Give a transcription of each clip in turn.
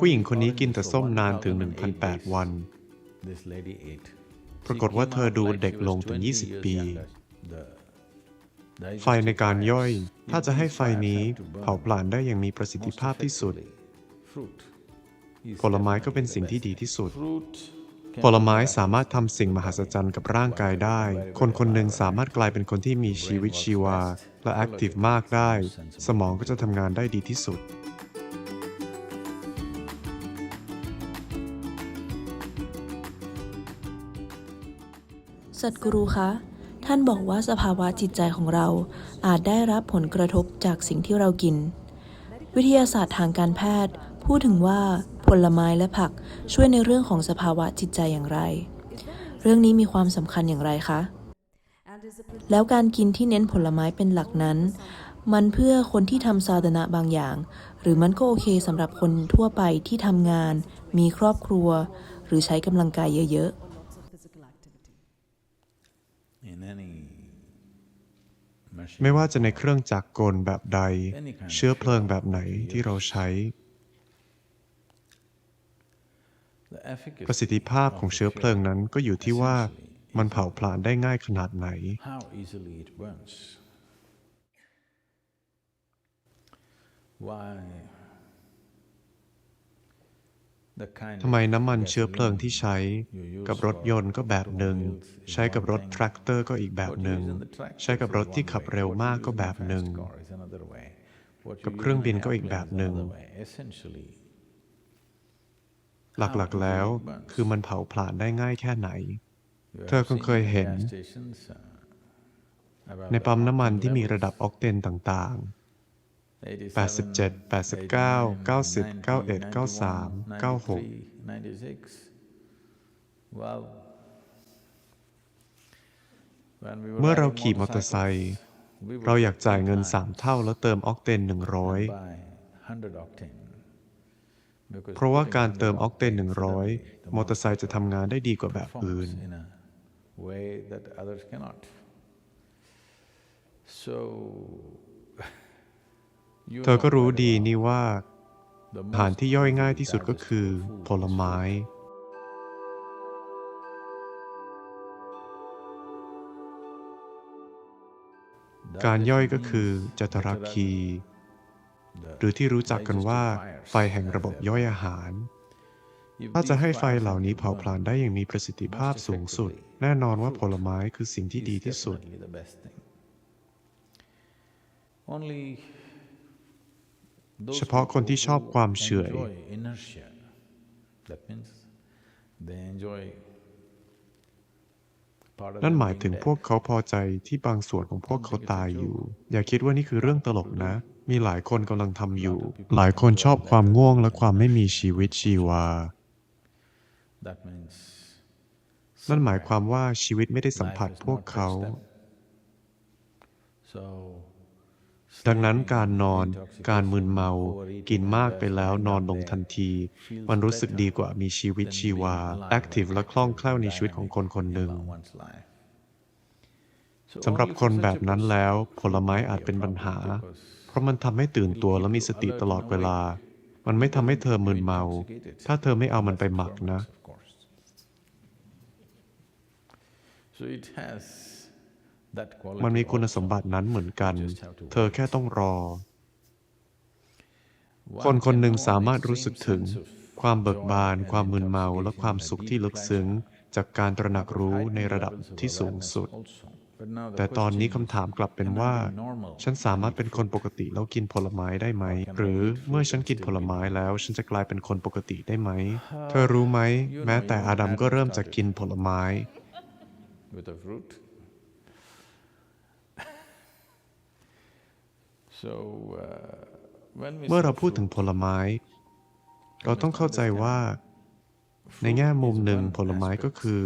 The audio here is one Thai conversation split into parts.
ผู้หญิงคนนี้กินแต่ส้มนานถึง 1,008 วัน ปรากฏว่าเธอดูเด็กลงถึง 20 ปี ไฟในการย่อย ถ้าจะให้ไฟนี้เผาผลาญได้อย่างมีประสิทธิภาพที่สุด ผลไม้ก็เป็นสิ่งที่ดีที่สุด ผลไม้สามารถทำสิ่งมหัศจรรย์กับร่างกายได้ คนคนหนึ่งสามารถกลายเป็นคนที่มีชีวิตชีวา และแอคทีฟมากได้ สมองก็จะทำงานได้ดีที่สุด สัตกุรุคะ ท่านบอกว่าสภาวะจิตใจของเราอาจได้รับผลกระทบจากสิ่งที่เรากิน วิทยาศาสตร์ทางการแพทย์ พูดถึงว่าผลไม้และผักช่วยในเรื่องของสภาวะจิตใจอย่างไร เรื่องนี้มีความสำคัญอย่างไรคะ แล้วการกินที่เน้นผลไม้เป็นหลักนั้น มันเพื่อคนที่ทำซาดนะบางอย่าง หรือมันก็โอเคสำหรับคนทั่วไปที่ทำงาน มีครอบครัว หรือใช้กำลังกายเยอะๆ ไม่ว่าจะในเครื่องจักรกลแบบใด เชื้อเพลิงแบบไหนที่เราใช้ ประสิทธิภาพของเชื้อเพลิงนั้นก็อยู่ที่ว่ามันเผาผลาญได้ง่ายขนาดไหน how easily it burns. Why? ทำไมน้ำมันเชื้อเพลิงที่ใช้กับรถยนต์ก็แบบหนึ่ง ใช้กับรถแทรกเตอร์ก็อีกแบบหนึ่ง ใช้กับรถที่ขับเร็วมากก็แบบหนึ่ง กับเครื่องบินก็อีกแบบหนึ่ง หลักๆแล้วคือมันเผาผลาญได้ง่ายแค่ไหน เธอคงเคยเห็น ในปั๊มน้ำมันที่มีระดับออกเทนต่างๆ 87 89 90 91 93 96 96 Well, when we were ๆเมื่อเรา riding ขี่มอเตอร์ไซ motorcycles, ค์ we would เราอยากจ่ายเงิน take 3เท่าแล้วเติมออกเตน time 100 buy 100 octane. Because เพราะว่า putting การเติม100ออกเตน octane suddenly, the 100 มอเตอร์ไซค์จะทำงานได้ดีกว่าแบบอื่น เธอก็รู้ดีนี่ว่าอาหารที่ย่อยง่ายที่สุดก็คือผลไม้ การย่อยก็คือจัตรัคคี หรือที่รู้จักกันว่าไฟแห่งระบบย่อยอาหาร ถ้าจะให้ไฟเหล่านี้เผาผลาญได้อย่างมีประสิทธิภาพสูงสุด แน่นอนว่าผลไม้คือสิ่งที่ดีที่สุด เฉพาะคนที่ชอบความเฉื่อย enjoy inertia. That means they enjoy part of นั่น them หมาย being ถึง dead. พวกเขาพอใจที่บางส่วนของพวกเขาตายอยู่ อย่าคิดว่านี่คือเรื่องตลกนะ มีหลายคนกำลังทำอยู่ หลายคนชอบความง่วงและความไม่มีชีวิตชีวา That means นั่นหมายความว่าชีวิตไม่ได้สัม life ผัส has พวก not เขา touched them. So ดังนั้นการนอน การมึนเมา กินมากไปแล้วนอนลงทันที มันรู้สึกดีกว่ามีชีวิตชีวา แอคทีฟและคล่องแคล่วในชีวิตของคนคนหนึ่งสำหรับคนแบบนั้นแล้ว ผลไม้อาจเป็นปัญหา เพราะมันทำให้ตื่นตัวและมีสติตลอดเวลา มันไม่ทำให้เธอมึนเมา ถ้าเธอไม่เอามันไปหมักนะ So it has มันมีคุณ also. สมบัตินั้นเหมือนกัน Just have to เธอแค่ต้องรอ One คนคนหนึ่ง can know สามารถ an รู้สึก extreme ถึง sense of ความเบิกบาน joy and ความมึนเมา และ intoxication ความ and สุข deep ที่ลึกซึ้ง pleasure จากการตระหนักรู้ heightened ในระดับ levels of ที่สูง awareness สุด also. But now the แต่ตอนนี้ question คำถามกลับเป็น can I ว่า be normal ฉันสามารถเป็นคนปกติแล้วกินผลไม้ได้ไหม หรือเมื่อฉันกินผลไม้แล้วฉันจะกลายเป็นคนปกติได้ไหม เธอรู้ไหม แม้แต่อาดัมก็เริ่มจากกินผลไม้ เมื่อเรา say พูดถึง fruit, ผลไม้ เราต้องเข้าใจว่า ในแง่มุมหนึ่งผลไม้ก็คือ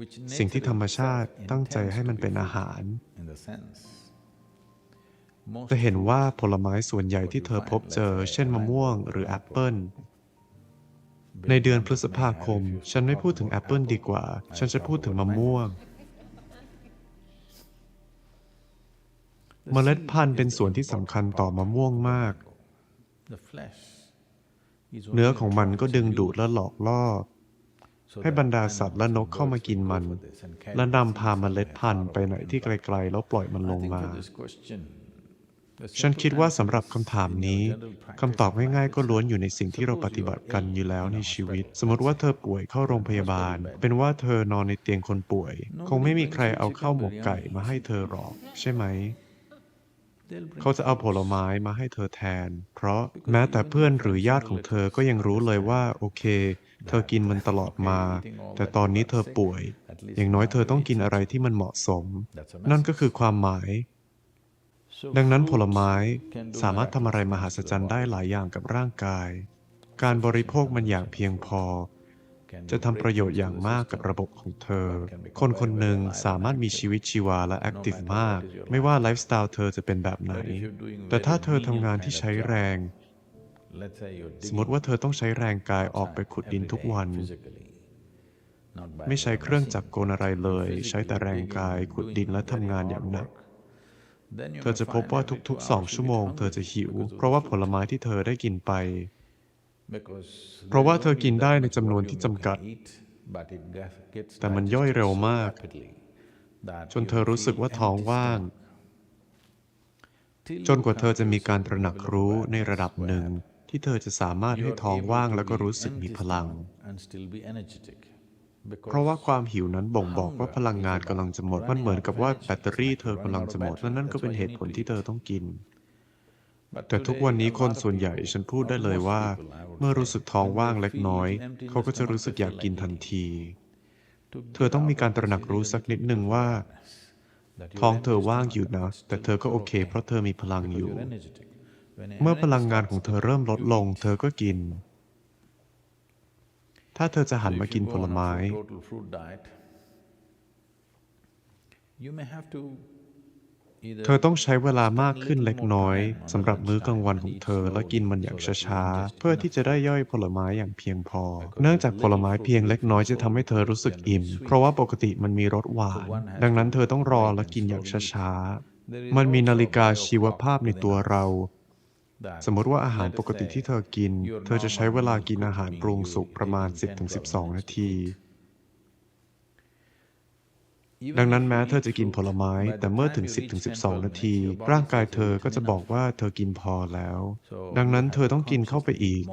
which สิ่งที่ nature ธรรมชาติ itself ตั้งใจ intends ให้ to มัน be เป็น fruit อาหาร in the sense. Most จะเห็น fruits ว่าผลไม้ส่วนใหญ่ที่เธอพบเจอ เช่นมะม่วงหรือแอปเปิลในเดือนพฤษภาคม ฉันไม่พูดถึงแอปเปิลดีกว่า ฉันจะพูดถึงมะม่วง เมล็ดพันธุ์เป็นส่วนที่สำคัญต่อมะม่วงมาก เนื้อของมันก็ดึงดูดและหลอกล่อ ให้บรรดาสัตว์และนกเข้ามากินมัน และนำพาเมล็ดพันธุ์ไปไหนที่ไกลๆ แล้วปล่อยมันลงมา ฉันคิดว่าสำหรับคำถามนี้คำตอบง่ายๆก็ล้วนอยู่ในสิ่งที่เราปฏิบัติกันอยู่แล้วในชีวิต สมมติว่าเธอป่วยเข้าโรงพยาบาล เป็นว่าเธอนอนในเตียงคนป่วย คงไม่มีใครเอาข้าวหมกไก่มาให้เธอหรอก ใช่ไหม เขาจะเอาผลไม้มาให้เธอแทน เพราะแม้แต่เพื่อนหรือญาติของเธอก็ยังรู้เลยว่า โอเค เธอกินมันตลอดมา แต่ตอนนี้เธอป่วย อย่างน้อยเธอต้องกินอะไรที่มันเหมาะสม นั่นก็คือความหมาย ดังนั้นผลไม้สามารถทำอะไรมหัศจรรย์ได้หลายอย่างกับร่างกาย การบริโภคมันอย่างเพียงพอ จะทำประโยชน์อย่างมากกับระบบของเธอ คนคนหนึ่งสามารถมีชีวิตชีวาและแอคทีฟมาก ไม่ว่าไลฟ์สไตล์เธอจะเป็นแบบไหน แต่ถ้าเธอทำงานที่ใช้แรง สมมติว่าเธอต้องใช้แรงกายออกไปขุดดินทุกวัน ไม่ใช้เครื่องจักรกลอะไรเลย ใช้แต่แรงกายขุดดินและทำงานอย่างหนักเธอจะพบว่าทุกๆสองชั่วโมงเธอจะหิว เพราะว่าผลไม้ที่เธอได้กินไป เพราะว่าเธอกินได้ในจำนวนที่จำกัด แต่มันย่อยเร็วมาก จนเธอรู้สึกว่าท้องว่าง จนกว่าเธอจะมีการตระหนักรู้ในระดับหนึ่ง ที่เธอจะสามารถให้ท้องว่างแล้วก็รู้สึกมีพลัง เพราะว่าความหิวนั้นบ่งบอกว่าพลังงานกำลังจะหมด มันเหมือนกับว่าแบตเตอรี่เธอกำลังจะหมดและนั่นก็เป็นเหตุผลที่เธอต้องกิน แต่ทุกวันนี้คนส่วนใหญ่ฉันพูดได้เลยว่า เมื่อรู้สึกท้องว่างเล็กน้อย เขาก็จะรู้สึกอยากกินทันที เธอต้องมีการตระหนักรู้สักนิดหนึ่งว่า ท้องเธอว่างอยู่นะ แต่เธอก็โอเค เพราะเธอมีพลังอยู่ เมื่อพลังงานของเธอเริ่มลดลง เธอก็กิน ถ้าเธอจะหันมากินผลไม้ เธอต้องใช้เวลามากขึ้นเล็กน้อยสำหรับมื้อกลางวันของเธอและกินมันอย่างช้าๆ เพื่อที่จะได้ย่อยผลไม้อย่างเพียงพอ เนื่องจากผลไม้เพียงเล็กน้อยจะทำให้เธอรู้สึกอิ่ม เพราะว่าปกติมันมีรสหวาน ดังนั้นเธอต้องรอและกินอย่างช้าๆ มันมีนาฬิกาชีวภาพในตัวเราสมมติว่าอาหารปกติที่เธอกิน เธอจะใช้เวลากินอาหารปรุงสุกประมาณ 10-12 นาที ดังนั้นแม้เธอจะกินผลไม้ แต่เมื่อถึง 10-12นาที ร่างกายเธอก็จะบอกว่าเธอกินพอแล้ว ดังนั้นเธอต้องกินเข้าไปอีก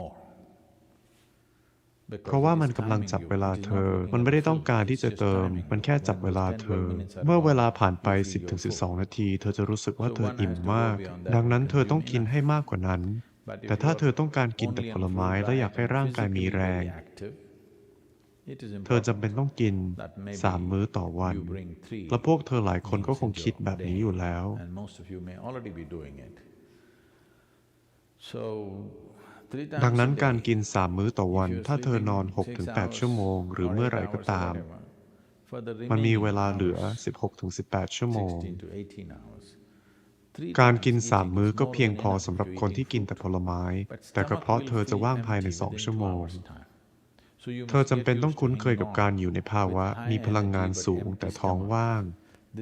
เพราะว่ามันกำลังจับเวลาเธอ มันไม่ได้ต้องการที่จะเติม มันแค่จับเวลาเธอ เมื่อเวลาผ่านไป 10-12 นาที เธอจะรู้สึกว่าเธออิ่มมาก ดังนั้นเธอต้องกินให้มากกว่านั้น แต่ถ้าเธอต้องการกินแต่ผลไม้และอยากให้ร่างกายมีแรง เธอจำเป็นต้องกินสามมื้อต่อวัน และพวกเธอหลายคนก็คงคิดแบบนี้อยู่แล้ว ดังนั้นการกินสามมื้อต่อวัน ถ้าเธอนอน 6-8 ชั่วโมง หรือเมื่อไหร่ก็ตาม มันมีเวลาเหลือ 16-18 ชั่วโมง การกินสามมื้อก็เพียงพอสำหรับคนที่กินแต่ผลไม้ แต่กระเพาะเธอจะว่างภายในสองชั่วโมง เธอจำเป็นต้องคุ้นเคยกับการอยู่ในภาวะ มีพลังงานสูงแต่ท้องว่าง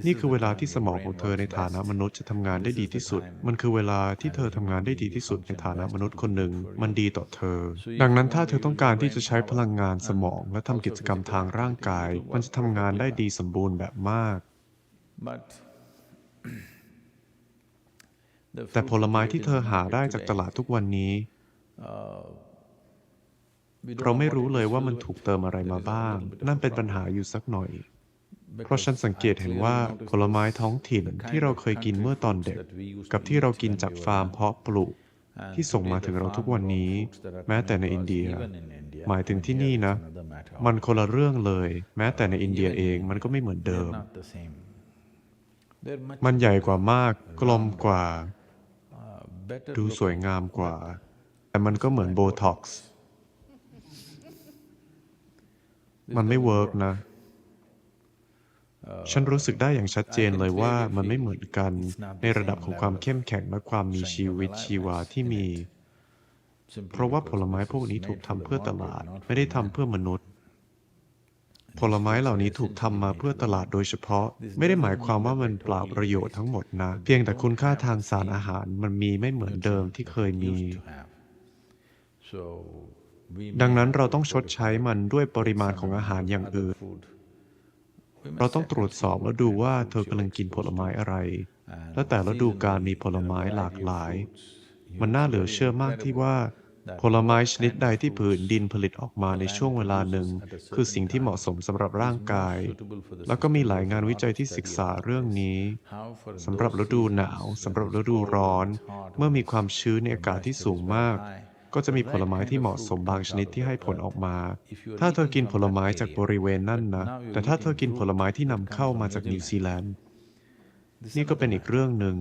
นี่คือเวลาที่สมองของเธอในฐานะมนุษย์จะทำงานได้ดีที่สุด มันคือเวลาที่เธอทำงานได้ดีที่สุดในฐานะมนุษย์คนหนึ่ง มันดีต่อเธอ ดังนั้นถ้าเธอต้องการที่จะใช้พลังงานสมอง และทำกิจกรรมทางร่างกาย มันจะทำงานได้ดีสมบูรณ์แบบมากแต่ผลไม้ที่เธอหาได้จากตลาดทุกวันนี้ เราไม่รู้เลยว่ามันถูกเติมอะไรมาบ้าง นั่นเป็นปัญหาอยู่สักหน่อย เพราะฉันสังเกตเห็นว่าผลไม้ท้องถิ่นที่เราเคยกินเมื่อตอนเด็ก กับที่เรากินจากฟาร์มเพาะปลูกที่ส่งมาถึงเราทุกวันนี้ แม้แต่ในอินเดีย หมายถึงที่นี่นะ มันคนละเรื่องเลย แม้แต่ในอินเดียเองมันก็ไม่เหมือนเดิม มันใหญ่กว่ามาก กลมกว่า ดูสวยงามกว่า แต่มันก็เหมือนโบท็อกซ์ มันไม่เวิร์กนะ ฉันรู้สึกได้อย่างชัดเจนเลยว่ามันไม่เหมือนกันในระดับของความเข้มแข็งและความมีชีวิตชีวาที่มี เพราะว่าผลไม้พวกนี้ถูกทำเพื่อตลาด ไม่ได้ทำเพื่อมนุษย์ ผลไม้เหล่านี้ถูกทำมาเพื่อตลาดโดยเฉพาะ ไม่ได้หมายความว่ามันเปล่าประโยชน์ทั้งหมดนะ เพียงแต่คุณค่าทางสารอาหารมันมีไม่เหมือนเดิมที่เคยมี So we ดังนั้นเราต้องชดใช้มันด้วยปริมาณของอาหารอย่างอื่น เราต้องตรวจสอบและดูว่าเธอกำลังกินผลไม้อะไร และแต่ฤดูกาลมีผลไม้หลากหลาย มันน่าเหลือเชื่อมากที่ว่า ผลไม้ชนิดใดที่ผืนดินผลิตออกมาในช่วงเวลาหนึ่ง คือสิ่งที่เหมาะสมสำหรับร่างกาย แล้วก็มีหลายงานวิจัยที่ศึกษาเรื่องนี้สำหรับฤดูหนาวสำหรับฤดูร้อน เมื่อมีความชื้นในอากาศที่สูงมาก ก็จะมีผลไม้ที่เหมาะสมบางชนิดที่ให้ผลออกมา ถ้าเธอกินผลไม้จากบริเวณนั่นนะ แต่ถ้าเธอกินผลไม้ที่นำเข้ามาจากนิวซีแลนด์ นี่ก็เป็นอีกเรื่องหนึ่ง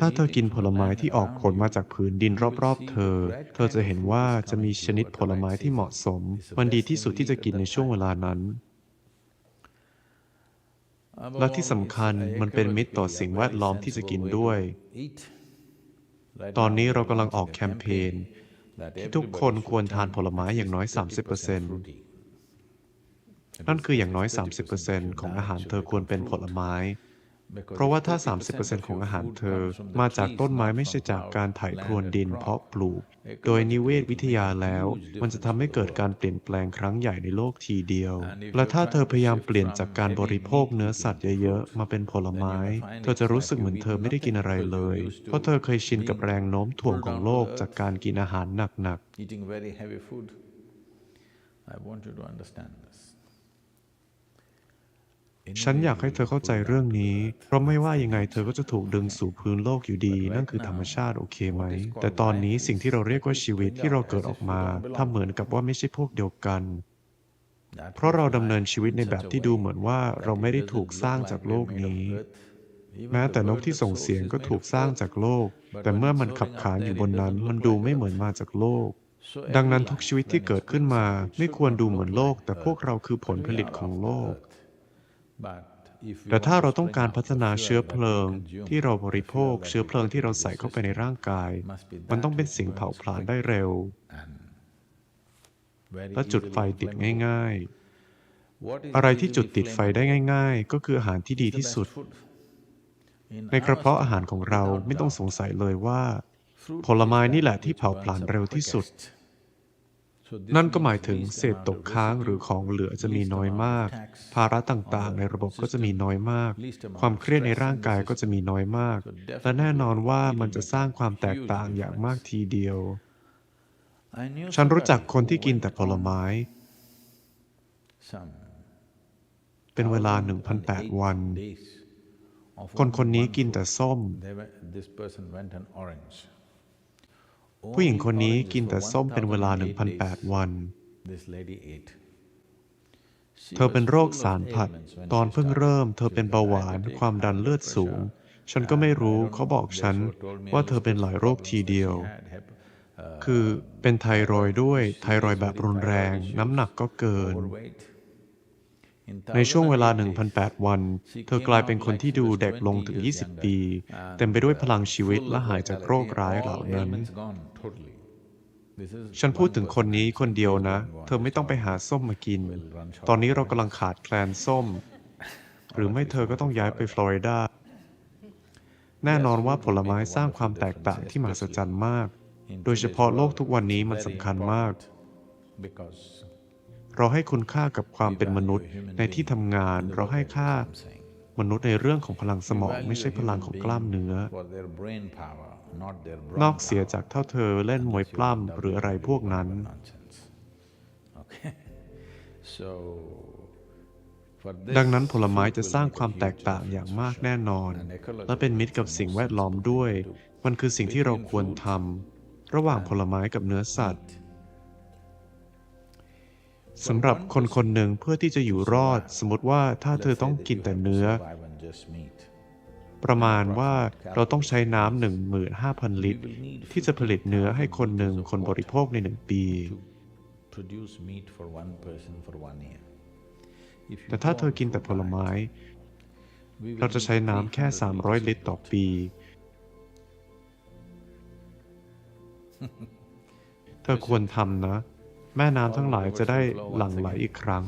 ถ้าเธอกินผลไม้ที่ออกผลมาจากผืนดินรอบๆ เธอ เธอจะเห็นว่าจะมีชนิดผลไม้ที่เหมาะสม มันดีที่สุดที่จะกินในช่วงเวลานั้น และที่สำคัญมันเป็นมิตรต่อสิ่งแวดล้อมที่จะกินด้วย ตอนนี้เรากำลังออกแคมเปญ ที่ทุกคนควรทานผลไม้อย่างน้อย 30%นั่นคืออย่างน้อย 30%ของอาหารเธอควรเป็นผลไม้ เพราะว่าถ้า 30%ของอาหารเธอมาจากต้นไม้ไม่ใช่จากการไถพรวนดินเพาะปลูก โดยนิเวศวิทยาแล้ว มันจะทำให้เกิดการเปลี่ยนแปลงครั้งใหญ่ในโลกทีเดียว และถ้าเธอพยายามเปลี่ยนจากการบริโภคเนื้อสัตว์เยอะๆ มาเป็นผลไม้ เธอจะรู้สึกเหมือนเธอไม่ได้กินอะไรเลย เพราะเธอเคยชินกับแรงโน้มถ่วงของโลกจากการกินอาหารหนัก eating very heavy food. I want you to understand this. ฉันอยากให้เธอเข้าใจเรื่องนี้ เพราะไม่ว่ายังไงเธอก็จะถูกดึงสู่พื้นโลกอยู่ดี นั่นคือธรรมชาติโอเคไหม แต่ตอนนี้สิ่งที่เราเรียกว่าชีวิตที่เราเกิดออกมาทำเหมือนกับว่าไม่ใช่พวกเดียวกัน เพราะเราดำเนินชีวิตในแบบที่ดูเหมือนว่าเราไม่ได้ถูกสร้างจากโลกนี้ แม้แต่นกที่ส่งเสียงก็ถูกสร้างจากโลก แต่เมื่อมันขับขานอยู่บนนั้น มันดูไม่เหมือนมาจากโลกดังนั้นทุกชีวิตที่เกิดขึ้นมาไม่ควรดูเหมือนโลก แต่พวกเราคือผลผลิตของโลก แต่ถ้าเราต้องการพัฒนาเชื้อเพลิงที่เราบริโภคเชื้อเพลิงที่เราใส่เข้าไปในร่างกาย มันต้องเป็นสิ่งเผาผลาญได้เร็ว และจุดไฟติดง่าย ๆ อะไรที่จุดติดไฟได้ง่าย ๆ ก็คืออาหารที่ดีที่สุด ในกระเพาะอาหารของเราไม่ต้องสงสัยเลยว่า ผลไม้นี่แหละที่เผาผลาญเร็วที่สุด นั่นก็หมายถึงเศษตกค้างหรือของเหลือจะมีน้อยมาก ภาระต่างๆ ในระบบก็จะมีน้อยมาก ความเครียดในร่างกายก็จะมีน้อยมาก และแน่นอนว่ามันจะสร้างความแตกต่างอย่างมากทีเดียว ฉันรู้จักคนที่กินแต่ผลไม้ เป็นเวลา1,008 1,008วัน คนคนนี้กินแต่ส้ม ผู้หญิงคนนี้กินแต่ส้มเป็นเวลา 1,008 วัน เธอเป็นโรคสารพัด ตอนเพิ่งเริ่ม เธอเป็นเบาหวาน ความดันเลือดสูง ฉันก็ไม่รู้ เขาบอกฉันว่าเธอเป็นหลายโรคทีเดียว คือเป็นไทรอยด้วย ไทรอยแบบรุนแรง น้ำหนักก็เกิน ในช่วงเวลา 1,008 days, 1,008วัน she เธอ came กลาย out เป็นคน like ที่ she ดู was เด็กลง20ถึง years 20 younger, ปี and, เต็มไปด้วย uh, พลังชีวิต full และ of หายจากโรค vitality. ร้ายเหล่า All นั้น ailments gone totally. This is ฉันพูด one ถึงคน person นี้ I'm คนเดียว saying. นะ Please don't go เธอไม่ต้องไปหา understand. ส้มมากิน We'll run short ตอนนี้ of เรากำลัง oranges. ขาดแคลนส้ม หรือไม่เธอก็ต้องย้ายไปฟลอริดา แน่นอนว่าผลไม้สร้างความแตกต่างที่มหัศจรรย์มาก In โดยเฉพาะโลกทุกวันนี้ it's มัน very สำคัญมาก important because เราให้คุณค่ากับความ we เป็นมนุษย์ value human ในที่ being ทำงาน in the เราให้ workplace, ค่า I'm saying. มนุษย์ในเรื่องของพลังส We มอง value ไม่ใช่ a พลัง human ของ being กล้ามเนื้อ for their brain power, not their น brawn อกเสีย power. จากเท่าเธอเล่นมวยปล้ำหรืออะไรพวกนั้น Nonsense. Okay. So, for ดังนั้น this, ผลไม้ fruit จะ will สร้าง make a ความ huge แตกต่างอย่าง difference มาก for แน่ sure. นอน And ecology และเป็นมิตรกับสิ่งแวดล้อมด้วย มันคือสิ่งที่เราควรทำระหว่างผลไม้กับเนื้อสัตว์ สำหรับคนคนหนึ่งเพื่อที่จะอยู่รอด สมมติว่าถ้าเธอต้องกินแต่เนื้อ ประมาณว่าเราต้องใช้น้ำ15,000 ลิตร ที่จะผลิตเนื้อให้คนหนึ่งคนบริโภคในหนึ่งปี แต่ถ้าเธอกินแต่ผลไม้ เราจะใช้น้ำแค่ 300 ลิตรต่อปีเธอควรทำนะ แม่น้ำทั้งหลายจะได้หลั่งไหลอีกครั้ง